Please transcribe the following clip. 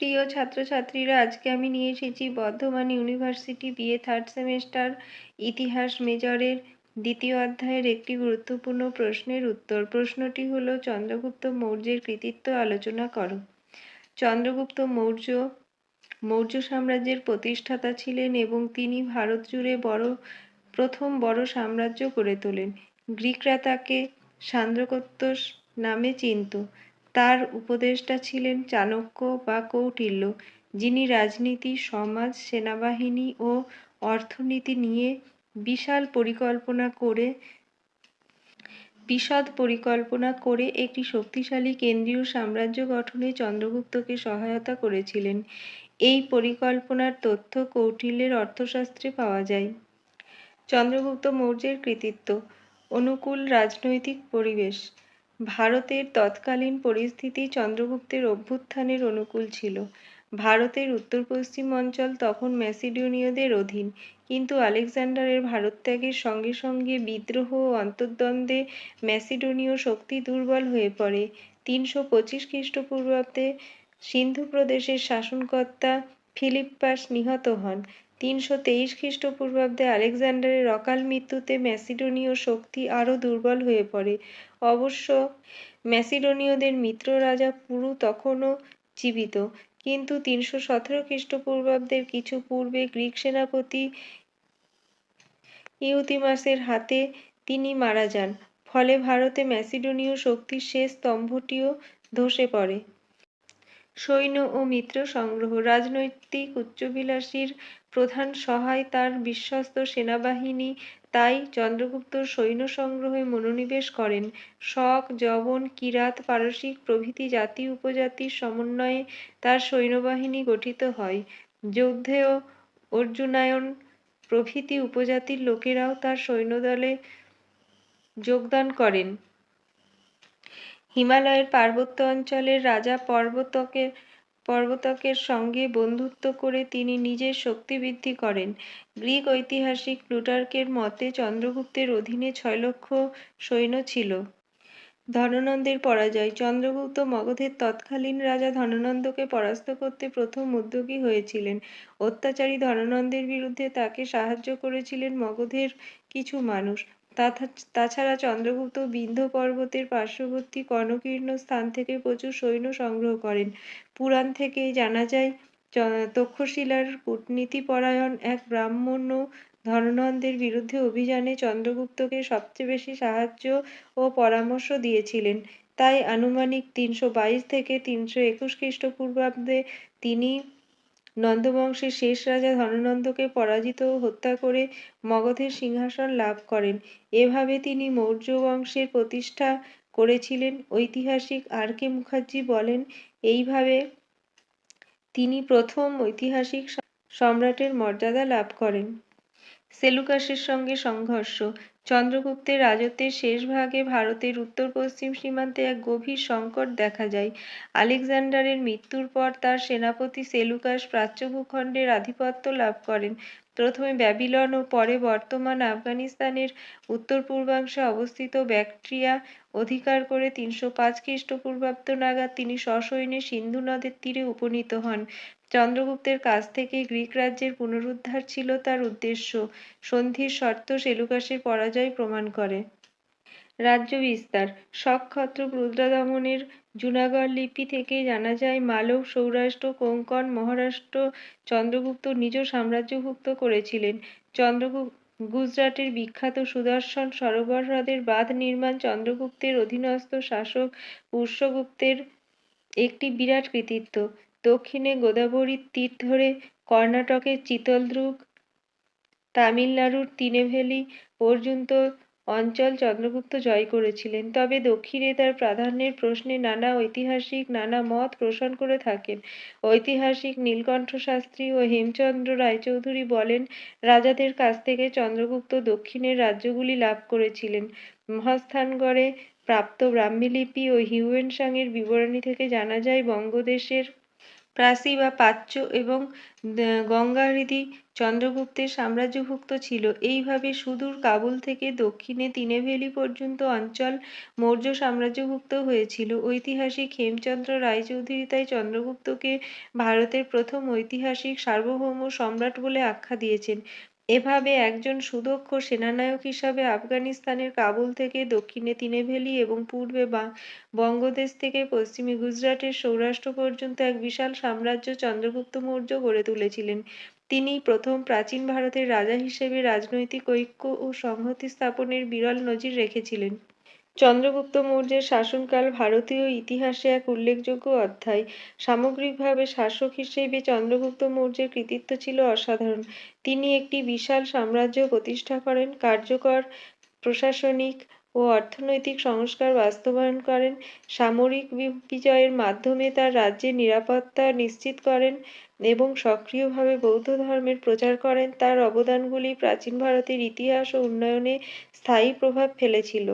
প্রিয় ছাত্রছাত্রীরা, আজকে আমি নিয়ে এসেছি Bardhaman university BA third semester ইতিহাস মেজরের দ্বিতীয় অধ্যায়ের একটি গুরুত্বপূর্ণ প্রশ্নের উত্তর। প্রশ্নটি হল, চন্দ্রগুপ্ত মৌর্যের কৃতিত্ব আলোচনা করো। চন্দ্রগুপ্ত মৌর্য মৌর্য সাম্রাজ্যের প্রতিষ্ঠাতা ছিলেন এবং তিনি ভারত জুড়ে বড়, প্রথম বড় সাম্রাজ্য গড়ে তোলেন। গ্রিকরা তাকে সান্দ্রকত্য নামে চিনত। তার উপদেষ্টা ছিলেন চাণক্য বা কৌটিল্য, যিনি রাজনীতি, সমাজ, সেনাবাহিনী ও অর্থনীতি নিয়ে বিশাল পরিকল্পনা করে, বিশদ পরিকল্পনা করে একটি শক্তিশালী কেন্দ্রীয় সাম্রাজ্য গঠনে চন্দ্রগুপ্তকে সহায়তা করেছিলেন। এই পরিকল্পনার তথ্য কৌটিল্যের অর্থশাস্ত্রে পাওয়া যায়। চন্দ্রগুপ্ত মৌর্যের কৃতিত্ব, অনুকূল রাজনৈতিক পরিবেশ ভারতের তৎকালীন পরিস্থিতি চন্দ্রগুপ্তের অভ্যুত্থানের অনুকূল ছিল। ভারতের উত্তর পশ্চিম অঞ্চল তখন ম্যাসিডোনীয়দের অধীন, কিন্তু আলেকজান্ডারের ভারতত্যাগের সঙ্গে সঙ্গে বিদ্রোহ ও অন্তর্দ্বন্দ্বে ম্যাসিডোনীয় শক্তি দুর্বল হয়ে পড়ে। তিনশো পঁচিশ খ্রিস্টপূর্বাব্দে সিন্ধু প্রদেশের শাসনকর্তা ফিলিপ্পাস নিহত হন। তিনশো তেইশ খ্রিস্টপূর্বাব্দে আলেকজান্ডারের অকাল মৃত্যুতে ম্যাসিডোনীয় শক্তি আরও দুর্বল হয়ে পড়ে। অবশ্য ম্যাসিডোনীয়দের মিত্র রাজা পুরু তখনও জীবিত। কিন্তু তিনশো সতেরো খ্রিস্টপূর্বাব্দের কিছু পূর্বে গ্রিক সেনাপতি ইউতিমাসের হাতে তিনি মারা যান। ফলে ভারতে ম্যাসিডোনীয় শক্তির শেষ স্তম্ভটিও ধসে পড়ে। সৈন্য ও মিত্র সংগ্রহ। রাজনৈতিক উচ্চবিলাসীর প্রধান সহায় তার বিশ্বস্ত সেনাবাহিনী। তাই চন্দ্রগুপ্ত সৈন্য সংগ্রহে মনোনিবেশ করেন। শক, যবন, কিরাত, পারসিক প্রভৃতি জাতি উপজাতির সমন্বয়ে তার সৈন্যবাহিনী গঠিত হয়। যৌদ্ধেয় অর্জুনায়ন প্রভৃতি উপজাতির লোকেরাও তার সৈন্যদলে যোগদান করেন। হিমালয়ের পার্বত্য অঞ্চলের রাজা পর্বতকের পর্বতকের সঙ্গে বন্ধুত্ব করে তিনি নিজের শক্তি বৃদ্ধি করেন। গ্রিক ঐতিহাসিক প্লুটার্কের মতে চন্দ্রগুপ্তের অধীনে ছয় লক্ষ সৈন্য ছিল। ধননন্দের পরাজয়। চন্দ্রগুপ্ত মগধের তৎকালীন রাজা ধননন্দকে পরাস্ত করতে প্রথম উদ্যোগী হয়েছিলেন। অত্যাচারী ধননন্দের বিরুদ্ধে তাকে সাহায্য করেছিলেন মগধের কিছু মানুষ। তাছাড়া চন্দ্রগুপ্ত বিন্ধ্য পর্বতের পার্শ্ববর্তী কর্ণকীর্ণ স্থান থেকে প্রচুর সৈন্য সংগ্রহ করেন। পুরাণ থেকে জানা যায় তক্ষশিলার কূটনীতিপরায়ণ এক ব্রাহ্মণ্য ধননন্দের বিরুদ্ধে অভিযানে চন্দ্রগুপ্তকে সবচেয়ে বেশি সাহায্য ও পরামর্শ দিয়েছিলেন। তাই আনুমানিক তিনশো বাইশ থেকে তিনশো একুশ খ্রিস্টপূর্বাব্দে তিনি নন্দবংশের শেষ রাজা ধননন্দকে পরাজিত ও হত্যা করে মগধের সিংহাসন লাভ করেন। এভাবে তিনি মৌর্য বংশের প্রতিষ্ঠা করেছিলেন। ঐতিহাসিক আর কে মুখার্জি বলেন, এইভাবে তিনি প্রথম ঐতিহাসিক সম্রাটের মর্যাদা লাভ করেন। সেলুকাসের সঙ্গে সংঘর্ষ। চন্দ্রগুপ্তের রাজত্বের শেষ ভাগে ভারতের উত্তর পশ্চিম সীমান্তে এক গভীর সংকট দেখা যায়। আলেকজান্ডারের মৃত্যুর পর তার সেনাপতি সেলুকাস প্রাচ্য ভূখণ্ডের আধিপত্য লাভ করেন। প্রথমে ব্যাবিলন ও পরে বর্তমান আফগানিস্তানের উত্তর পূর্বাংশে অবস্থিত ব্যাকট্রিয়া অধিকার করে তিনশো পাঁচ খ্রিস্টপূর্বাব্দ নাগাদ তিনি সসৈন্যে সিন্ধু নদের তীরে উপনীত হন। চন্দ্রগুপ্তের কাছ থেকে গ্রিক রাজ্যের পুনরুদ্ধার ছিল তার উদ্দেশ্য। সন্ধির শর্ত সেলুকাসের পরাজয় প্রমাণ করে। রাজ্য বিস্তার। শকক্ষত্র রুদ্রদমনের জুনাগড় লিপি থেকে জানা যায়, মালব সৌরাষ্ট্র কোঙ্কণ মহারাষ্ট্র চন্দ্রগুপ্ত নিজ সাম্রাজ্যভুক্ত করেছিলেন। চন্দ্রগুপ্ত গুজরাটের বিখ্যাত সুদর্শন সরোবর হ্রদের বাঁধ নির্মাণ চন্দ্রগুপ্তের অধীনস্থ শাসক পুষ্যগুপ্তের একটি বিরাট কৃতিত্ব। দক্ষিণে গোদাবরীর তীর ধরে কর্ণাটকের চিতলদুর্গ তামিলনাড়ুর তিনেভেলি পর্যন্ত অঞ্চল চন্দ্রগুপ্ত জয় করেছিলেন। তবে দক্ষিণে তার প্রাধান্যের প্রশ্নে নানা ঐতিহাসিক, নানা মত পোষণ করে থাকেন। ঐতিহাসিক নীলকণ্ঠ শাস্ত্রী ও হেমচন্দ্র রায়চৌধুরী বলেন, রাজাদের কাছ থেকে চন্দ্রগুপ্ত দক্ষিণের রাজ্যগুলি লাভ করেছিলেন। মহাস্থানগড়ে প্রাপ্ত ব্রাহ্মীলিপি ও হিউয়েন সাংয়ের বিবরণী থেকে জানা যায়, বঙ্গদেশের প্রাচী বা প্রাচ্য এবং গঙ্গাহৃদি চন্দ্রগুপ্তের সাম্রাজ্যভুক্ত ছিল। এইভাবে সুদূর কাবুল থেকে দক্ষিণে তিনেভেলি পর্যন্ত অঞ্চল মৌর্য সাম্রাজ্যভুক্ত হয়েছিল। ঐতিহাসিক হেমচন্দ্র রায়চৌধুরী তাই চন্দ্রগুপ্তকে ভারতের প্রথম ঐতিহাসিক সার্বভৌম সম্রাট বলে আখ্যা দিয়েছেন। এভাবে একজন সুদক্ষ সেনানায়ক হিসাবে আফগানিস্তানের কাবুল থেকে দক্ষিণে তিনেভেলি এবং পূর্বে বঙ্গদেশ থেকে পশ্চিমে গুজরাটের সৌরাষ্ট্র পর্যন্ত এক বিশাল সাম্রাজ্য চন্দ্রগুপ্ত মৌর্য গড়ে তুলেছিলেন। তিনি প্রথম প্রাচীন ভারতের রাজা হিসেবে রাজনৈতিক ঐক্য ও সংহতি স্থাপনের বিরল নজির রেখেছিলেন। চন্দ্রগুপ্ত মৌর্যের শাসনকাল ভারতীয় ইতিহাসে এক উল্লেখযোগ্য অধ্যায়। সামগ্রিকভাবে শাসক হিসেবে চন্দ্রগুপ্ত মৌর্যের কৃতিত্ব ছিল অসাধারণ। তিনি একটি বিশাল সাম্রাজ্য প্রতিষ্ঠা করেন, কার্যকর প্রশাসনিক ও অর্থনৈতিক সংস্কার বাস্তবায়ন করেন, সামরিক বিজয়ের মাধ্যমে তার রাজ্যের নিরাপত্তা নিশ্চিত করেন এবং সক্রিয়ভাবে বৌদ্ধ ধর্মের প্রচার করেন। তার অবদানগুলি প্রাচীন ভারতের ইতিহাস ও উন্নয়নে স্থায়ী প্রভাব ফেলেছিল।